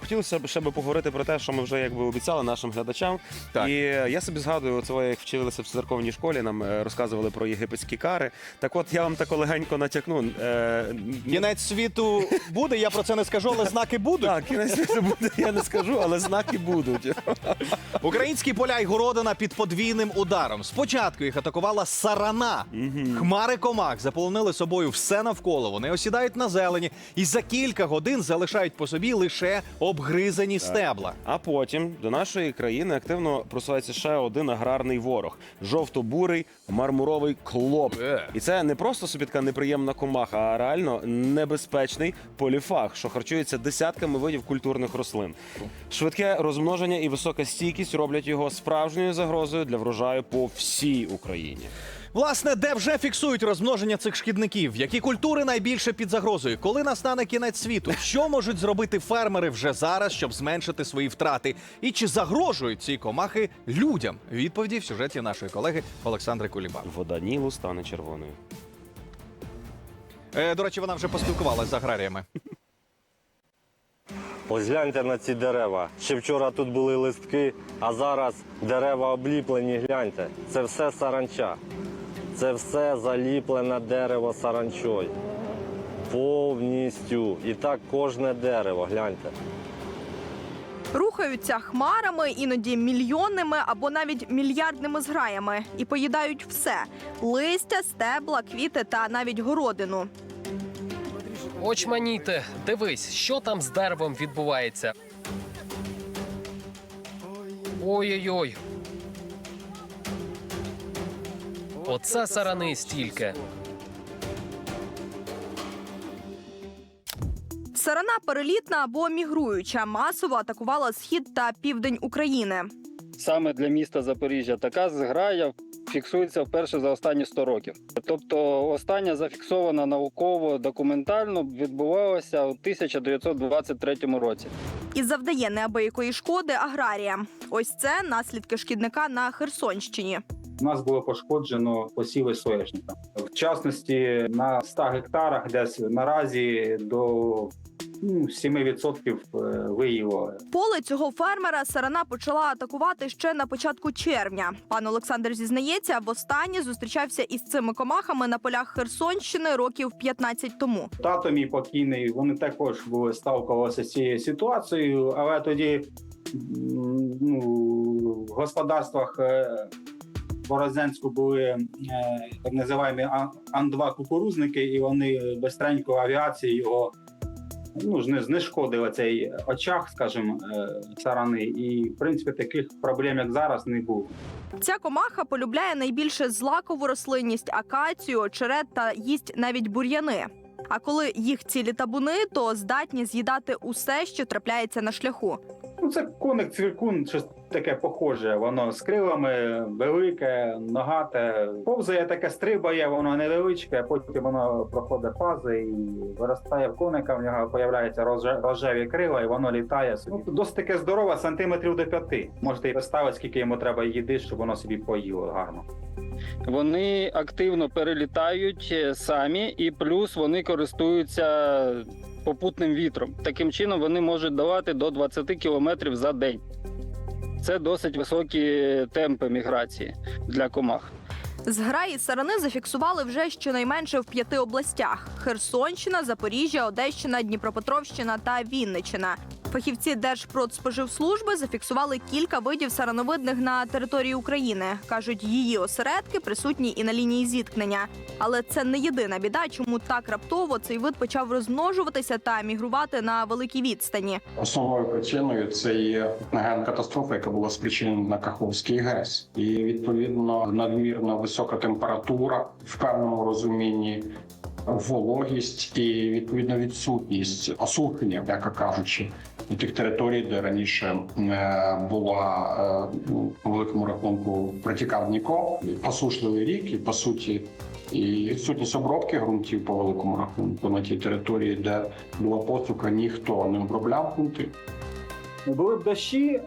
Хотілося б ще би поговорити про те, що ми вже якби обіцяли нашим глядачам. Так. І я собі згадую, це як вчилися в церковній школі, нам е, розказували про єгипетські кари. Так от я вам тако легенько натякну. Е, Кінець світу буде, я про це не скажу, але знаки будуть. так, кінець світу буде, я не скажу, але знаки будуть. Українські поля й городина під подвійним ударом. Спочатку їх атакувала сарана. Хмари комах заполонили собою все навколо. Вони осідають на зелені і за кілька годин залишають по собі лише обгризані стебла. А потім до нашої країни активно просувається ще один аграрний ворог жовто-бурий мармуровий клоп. Е. І це не просто собі така неприємна комаха, а реально небезпечний поліфаг, що харчується десятками видів культурних рослин. Швидке розмноження і висока стійкість роблять його справжньою загрозою для врожаю по всій Україні. Власне, де вже фіксують розмноження цих шкідників? Які культури найбільше під загрозою? Коли настане кінець світу? Що можуть зробити фермери вже зараз, щоб зменшити свої втрати? І чи загрожують ці комахи людям? Відповіді в сюжеті нашої колеги Олександри Куліба. Вода Нілу стане червоною. Е, до речі, вона вже поспілкувалася з аграріями. Ось гляньте на ці дерева. Ще вчора тут були листки, а зараз дерева обліплені. Гляньте. Це все саранча. Це все заліплене дерево саранчою. Повністю. І так кожне дерево, гляньте. Рухаються хмарами, іноді мільйонними або навіть мільярдними зграями і поїдають все: листя, стебла, квіти та навіть городину. Очманіте, дивись, що там з деревом відбувається. Ой-ой-ой. Оце сарани стільки. Сарана перелітна або мігруюча, масово атакувала схід та південь України. саме для міста Запоріжжя така зграя фіксується вперше за останні 100 років. Тобто, остання зафіксована науково документально відбувалася у 1923 році. і завдає неабиякої шкоди аграріям. Ось це наслідки шкідника на Херсонщині. У нас було пошкоджено посіви соняшника. В частності на 100 гектарах десь наразі до ну, 7% виїло. Поле цього фермера сарана почала атакувати ще на початку червня. Пан Олександр зізнається, востаннє зустрічався із цими комахами на полях Херсонщини років 15 тому. Тато мій покійний, вони також були сталкувалися з цією ситуацією, але тоді ну, в господарствах е, Борозенську були е, так називаємо Ан- Ан-2 кукурузники, і вони безстренько авіації його ну, знешкодили цей очаг, скажімо, е, сарани. І в принципі таких проблем, як зараз, не було. Ця комаха полюбляє найбільше злакову рослинність, акацію, очерет та їсть навіть бур'яни. А коли їх цілі табуни, то здатні з'їдати усе, що трапляється на шляху. Ну, це коник цвіркун, щось таке похоже. Воно з крилами велике, ногате. Повзає таке стрибає, воно невеличке, а потім воно проходить фази і виростає в коника, в нього з'являються роже- рожеві крила, і воно літає. Ну, досить таке здорове, сантиметрів до п'яти. Можете і представити, скільки йому треба їди, щоб воно собі поїло гарно. Вони активно перелітають е, самі, і плюс вони користуються попутним вітром. Таким чином вони можуть давати до 20 км за день. Це досить високі темпи міграції для комах. Зграї сарани зафіксували вже щонайменше в п'яти областях: Херсонщина, Запоріжжя, Одещина, Дніпропетровщина та Вінниччина. Фахівці Держпродспоживслужби зафіксували кілька видів сарановидних на території України. кажуть, її осередки присутні і на лінії зіткнення. Але це не єдина біда, чому так раптово цей вид почав розмножуватися та мігрувати на великій відстані. Основною причиною це є ген-катастрофа, яка була спричинена на Каховській ГЕС, і відповідно надмірно висока температура в певному розумінні. Вологість і відповідно відсутність осухання, м'яко кажучи, у тих територій, де раніше е, була е, ну, по великому рахунку протікав Дніпро, посушливий рік, і по суті, і відсутність обробки ґрунтів по великому рахунку на тій території, де була посуха, ніхто не обробляв ґрунти. Були б дощі,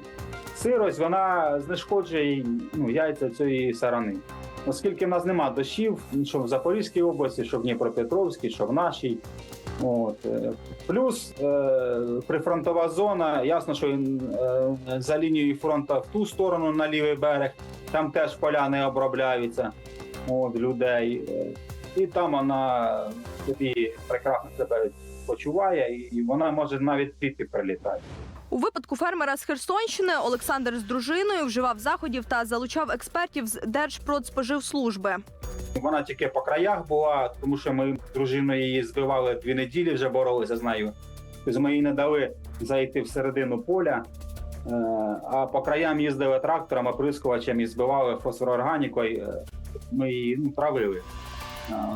сирость, вона знешкоджує ну, яйця цієї сарани. Оскільки в нас нема дощів, що в Запорізькій області, що в Дніпропетровській, що в нашій, От. е, Плюс е, прифронтова зона, ясно, що е, за лінією фронту в ту сторону на лівий берег, там теж поля не обробляються от, людей. Е, І там вона собі прекрасно себе почуває, і вона може навіть піти прилітати. У випадку фермера з Херсонщини Олександр з дружиною вживав заходів та залучав експертів з Держпродспоживслужби. Вона тільки по краях була, тому що ми з дружиною її збивали дві неділі, вже боролися з нею. Тобто ми їй не дали зайти всередину поля, е, а по краям їздили трактором, оприскувачем і збивали фосфороорганікою. Е, Ми її ну, травили,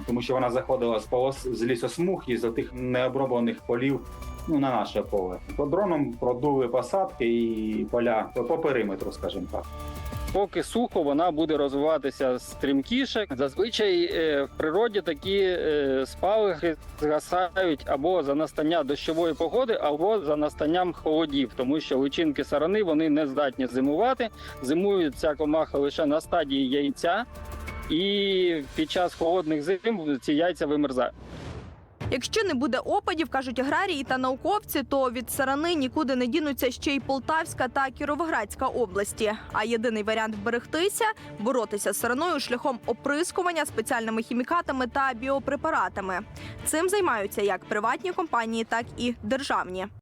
тому що вона заходила з полос з лісосмуг і з тих необроблених полів ну, на наше поле. По дроном продули посадки і поля по, периметру, скажімо так. Поки сухо, вона буде розвиватися стрімкіше. Зазвичай е, в природі такі е, спалахи згасають або за настання дощової погоди, або за настанням холодів, тому що личинки сарани вони не здатні зимувати. Зимують ця комаха лише на стадії яйця, і під час холодних зим ці яйця вимерзають. Якщо не буде опадів, кажуть аграрії та науковці, то від сарани нікуди не дінуться ще й Полтавська та Кіровоградська області. А єдиний варіант вберегтися боротися з сараною шляхом оприскування спеціальними хімікатами та біопрепаратами. Цим займаються як приватні компанії, так і державні.